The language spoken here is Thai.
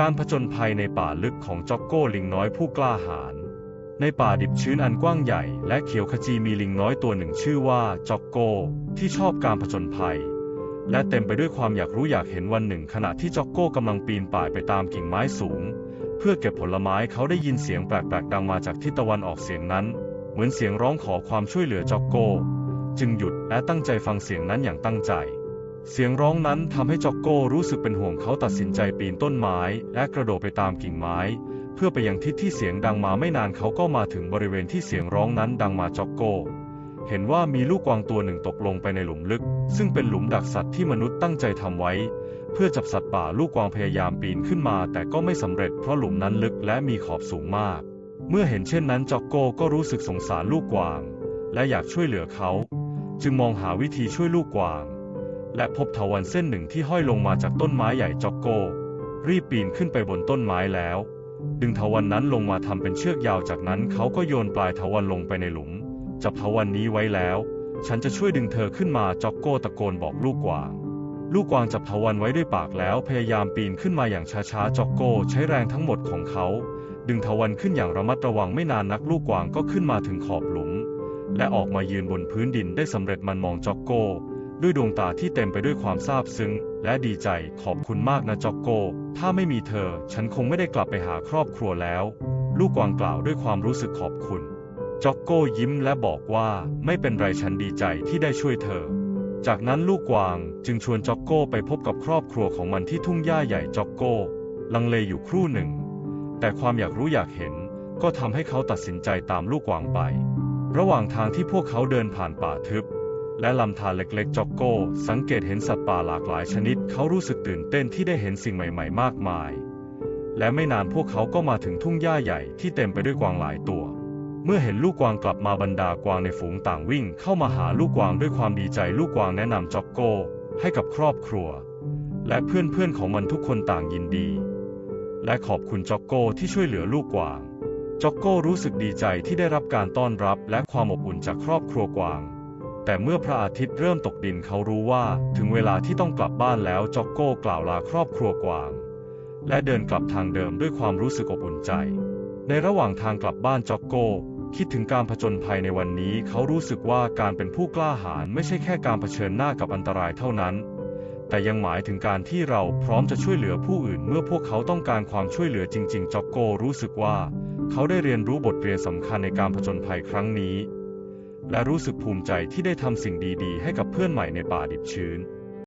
การผจญภัยในป่าลึกของจ็อกโก้ลิงน้อยผู้กล้าหาญ ในป่าดิบชื้นอันกว้างใหญ่และเขียวขจีมีลิงน้อยตัวหนึ่งชื่อว่าจ็อกโก้ที่ชอบการผจญภัย และเต็มไปด้วยความอยากรู้อยากเห็นวันหนึ่ง ขณะที่จ็อกโก้กำลังปีนป่ายไปตามกิ่งไม้สูง เพื่อเก็บผลไม้เขาได้ยินเสียงแปลกๆดังมาจากทิศตะวันออกเสียงนั้น เหมือนเสียงร้องขอความช่วยเหลือจ็อกโก้ จึงหยุดและตั้งใจฟังเสียงนั้นอย่างตั้งใจ เสียงร้องนั้นทำให้จ็อกโก้รู้สึกเป็นห่วงเขาตัดสินใจปีนต้นไม้ และกระโดดไปตามกิ่งไม้ เพื่อไปยังทิศที่เสียงดังมาไม่นานเขาก็มาถึงบริเวณที่เสียงร้องนั้นดังมาจ็อกโก้ เห็นว่ามีลูกกวางตัวหนึ่งตกลงไปในหลุมลึก ซึ่งเป็นหลุมดักสัตว์ที่มนุษย์ตั้งใจทำไว้ เพื่อจับสัตว์ป่าลูกกวางพยายามปีนขึ้นมา แต่ก็ไม่สำเร็จเพราะหลุมนั้นลึกและมีขอบสูงมาก เมื่อเห็นเช่นนั้นจ็อกโก้ก็รู้สึกสงสารลูกกวาง และอยากช่วยเหลือเขา จึงมองหาวิธีช่วยลูกกวาง และพบเถาวัลย์เส้นหนึ่งที่ห้อยลงมาจากต้นไม้ใหญ่จ็อกโก รีบปีนขึ้นไปบนต้นไม้แล้ว ดึงเถาวัลย์นั้นลงมาทำเป็นเชือกยาวจากนั้นเขาก็โยนปลายเถาวัลย์ลงไปในหลุม จับเถาวัลย์นี้ไว้แล้ว ฉันจะช่วยดึงเธอขึ้นมาจ็อกโกตะโกนบอกลูกกวาง ลูกกวางจับเถาวัลย์ไว้ด้วยปากแล้วพยายามปีนขึ้นมาอย่างช้าๆจ็อกโกใช้แรงทั้งหมดของเขา ดึงเถาวัลย์ขึ้นอย่างระมัดระวังไม่นานนักลูกกวางก็ขึ้นมาถึงขอบหลุม และออกมายืนบนพื้นดินได้สำเร็จมันมองจ็อกโก ด้วยดวงตาที่เต็มไปด้วยความซาบซึ้ง และดีใจขอบคุณมากนะจ็อกโก้ถ้าไม่มีเธอ ฉันคงไม่ได้กลับไปหาครอบครัวแล้ว ลูกกวางกล่าวด้วยความรู้สึกขอบคุณ จ็อกโก้ยิ้มและบอกว่าไม่เป็นไรฉันดีใจที่ได้ช่วยเธอ จากนั้นลูกกวางจึงชวนจ็อกโก้ไปพบกับครอบครัวของมันที่ทุ่งหญ้าใหญ่จ็อกโก้ ลังเลอยู่ครู่หนึ่ง แต่ความอยากรู้อยากเห็น ก็ทำให้เขาตัดสินใจตามลูกกวางไป ระหว่างทางที่พวกเขาเดินผ่านป่าทึบ และลำธารเล็กๆจ็อกโก้ สังเกตเห็นสัตว์ป่าหลากหลายชนิด เขารู้สึกตื่นเต้นที่ได้เห็นสิ่งใหม่ๆ มากมาย และไม่นานพวกเขาก็มาถึงทุ่งหญ้าใหญ่ที่เต็มไปด้วยกวางหลายตัว เมื่อเห็นลูกกวางกลับมาบรรดากวางในฝูงต่างวิ่ง เข้ามาหาลูกกวางด้วยความดีใจลูกกวางแนะนำจ็อกโก้ ให้กับครอบครัว และเพื่อนๆของมันทุกคนต่างยินดี และขอบคุณจ็อกโก้ที่ช่วยเหลือลูกกวางจ็อกโก้รู้สึกดีใจที่ได้รับการต้อนรับและความอบอุ่นจากครอบครัวกวาง แต่เมื่อพระอาทิตย์เริ่มตกดินเขารู้ว่าถึงเวลาที่ต้องกลับบ้านแล้วจ็อกโก้กล่าวลาครอบครัวกวาง และเดินกลับทางเดิมด้วยความรู้สึกอบอุ่นใจ ในระหว่างทางกลับบ้านจ็อกโก้คิดถึงการผจญภัยในวันนี้เขารู้สึกว่าการเป็นผู้กล้าหาญไม่ใช่แค่การเผชิญหน้ากับอันตรายเท่านั้น แต่ยังหมายถึงการที่เราพร้อมจะช่วยเหลือผู้อื่นเมื่อพวกเขาต้องการความช่วยเหลือจริง ๆจ็อกโก้รู้สึกว่า เขาได้เรียนรู้บทเรียนสำคัญในการผจญภัยครั้งนี้ และรู้สึกภูมิใจที่ได้ทำสิ่งดีๆ ให้กับเพื่อนใหม่ในป่าดิบชื้น